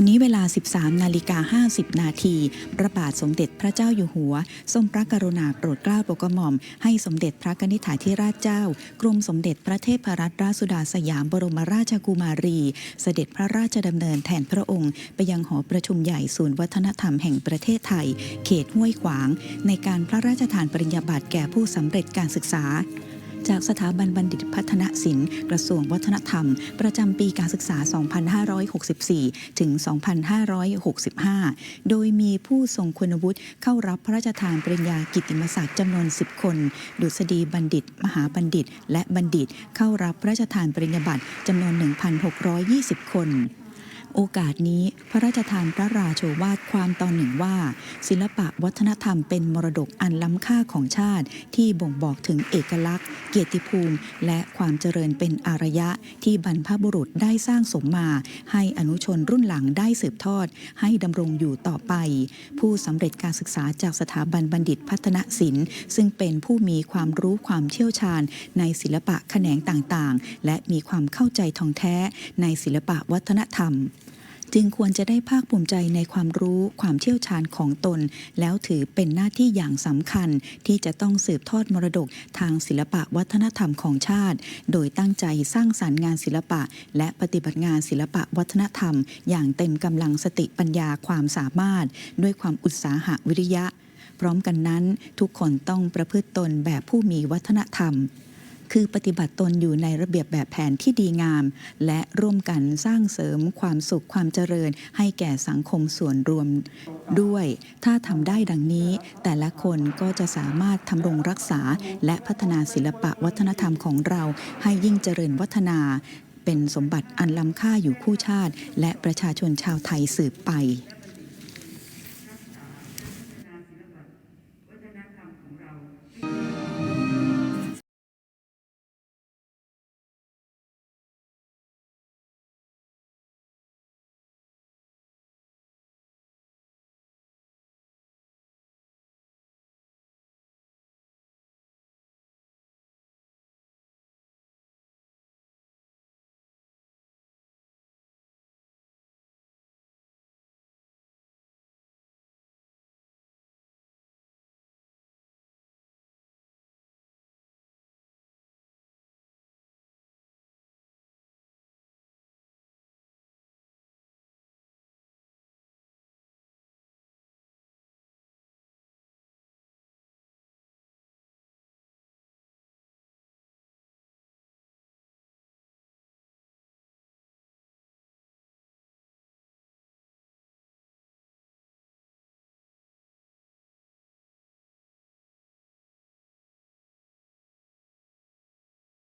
วันนี้เวลา 13 นาฬิกา 50 นาที พระบาทสมเด็จพระเจ้าอยู่หัว ทรงพระกรุณาโปรดเกล้าโปรดกระหม่อม ให้สมเด็จพระกนิษฐาธิราชเจ้า กรมสมเด็จพระเทพรัตนราชสุดาสยามบรมราชกุมารี เสด็จพระราชดำเนินแทนพระองค์ ไปยังหอประชุมใหญ่ศูนย์วัฒนธรรมแห่งประเทศไทย เขตห้วยขวาง ในการพระราชทานปริญญาบัตรแก่ผู้สำเร็จการศึกษา จากสถาบันบัณฑิตพัฒนศิลป์กระทรวงวัฒนธรรม ประจำปีการศึกษา 2564 ถึง 2565 โดยมีผู้ทรงคุณวุฒิเข้ารับพระราชทานปริญญากิติมศักดิ์จำนวน 10 คน ดุษฎีบัณฑิต มหาบัณฑิต และบัณฑิตเข้ารับพระราชทานปริญญาบัตรจำนวน 1,620 คน โอกาสนี้พระราชทานพระราโชวาทความตอนหนึ่งว่า ศิลปะวัฒนธรรมเป็นมรดกอันล้ำค่าของชาติ ที่บ่งบอกถึงเอกลักษณ์ เกียรติภูมิ และความเจริญเป็นอารยะ ที่บรรพบุรุษได้สร้างสมมา ให้อนุชนรุ่นหลังได้สืบทอด ให้ดำรงอยู่ต่อไป ผู้สำเร็จการศึกษาจากสถาบันบัณฑิตพัฒนศิลป์ ซึ่งเป็นผู้มีความรู้ความเชี่ยวชาญ ในศิลปะแขนงต่างๆ และมีความเข้าใจท่องแท้ในศิลปะวัฒนธรรม จึงควรจะได้ภาคภูมิใจในความรู้ความเชี่ยวชาญของตน แล้วถือเป็นหน้าที่อย่างสำคัญ ที่จะต้องสืบทอดมรดกทางศิลปะวัฒนธรรมของชาติ โดยตั้งใจสร้างสารรค์งานศิลปะ และปฏิบัติงานศิลปะวัฒนธรรม อย่างเต็มกำลังสติปัญญาความสามารถ ด้วยความอุตสาหะวิริยะ พร้อมกันนั้น ทุกคนต้องประพฤติตนแบบผู้มีวัฒนธรรม คือปฏิบัติตนอยู่ในระเบียบแบบแผนที่ดีงาม และร่วมกันสร้างเสริมความสุขความเจริญ ให้แก่สังคมส่วนรวมด้วย ถ้าทำได้ดังนี้ แต่ละคนก็จะสามารถทำรงรักษา และพัฒนาศิลปะวัฒนธรรมของเราให้ยิ่งเจริญวัฒนาเป็นสมบัติอันล้ำค่าอยู่คู่ชาติ และประชาชนชาวไทยสืบไป